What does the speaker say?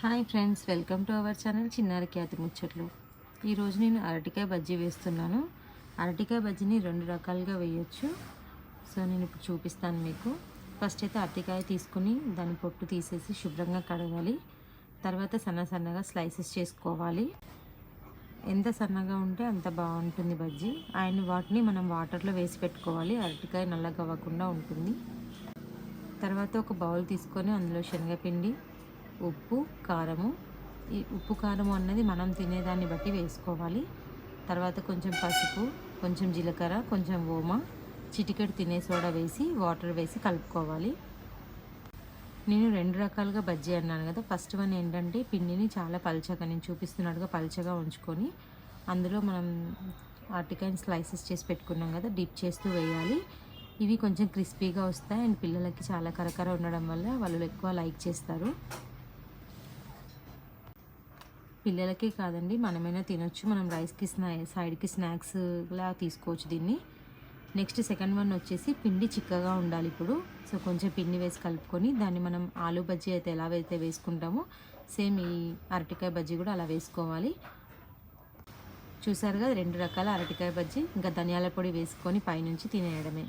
Hi friends welcome to our channel చిన్నారి ఖ్యాతి ముచ్చట్లు. ఈరోజు నేను అరటికాయ బజ్జీ వేస్తున్నాను. అరటికాయ బజ్జీని రెండు రకాలుగా వేయచ్చు. సో నేను ఇప్పుడు చూపిస్తాను మీకు. ఫస్ట్ అయితే అరటికాయ తీసుకుని దాని పొట్టు తీసేసి శుభ్రంగా కడగాలి. తర్వాత సన్న సన్నగా స్లైసెస్ చేసుకోవాలి. ఎంత సన్నగా ఉంటే అంత బాగుంటుంది బజ్జీ. అండ్ వాటిని మనం వాటర్లో వేసి పెట్టుకోవాలి. అరటికాయ నల్లగా అవ్వకుండా ఉంటుంది. తర్వాత ఒక బౌల్ తీసుకొని అందులో శనగపిండి ఉప్పు కారము. ఈ ఉప్పు కారము అన్నది మనం తినేదాన్ని బట్టి వేసుకోవాలి. తర్వాత కొంచెం పసుపు కొంచెం జీలకర్ర కొంచెం ఓమ చిటికెడు తినే సోడా వేసి వాటర్ వేసి కలుపుకోవాలి. నేను రెండు రకాలుగా బజ్జీ అన్నాను కదా. ఫస్ట్ వన్ ఏంటంటే పిండిని చాలా పల్చగా నేను చూపిస్తున్నట్టుగా పల్చగా ఉంచుకొని అందులో మనం అరటికాయని స్లైసెస్ చేసి పెట్టుకున్నాం కదా డిప్ చేస్తూ వేయాలి. ఇవి కొంచెం క్రిస్పీగా వస్తాయి అండ్ పిల్లలకి చాలా కరకర ఉండడం వల్ల వాళ్ళు ఎక్కువ లైక్ చేస్తారు. పిల్లలకే కాదండి మనమైనా తినొచ్చు. మనం రైస్కి స్నా సైడ్కి స్నాక్స్లా తీసుకోవచ్చు దీన్ని. నెక్స్ట్ సెకండ్ వన్ వచ్చేసి పిండి చిక్కగా ఉండాలి ఇప్పుడు. సో కొంచెం పిండి వేసి కలుపుకొని దాన్ని మనం ఆలు బజ్జీ అయితే ఎలా అయితే వేసుకుంటామో సేమ్ ఈ అరటికాయ బజ్జీ కూడా అలా వేసుకోవాలి. చూసారుగా రెండు రకాల అరటికాయ బజ్జీ. ఇంకా ధనియాల పొడి వేసుకొని పైనుంచి తినేయడమే.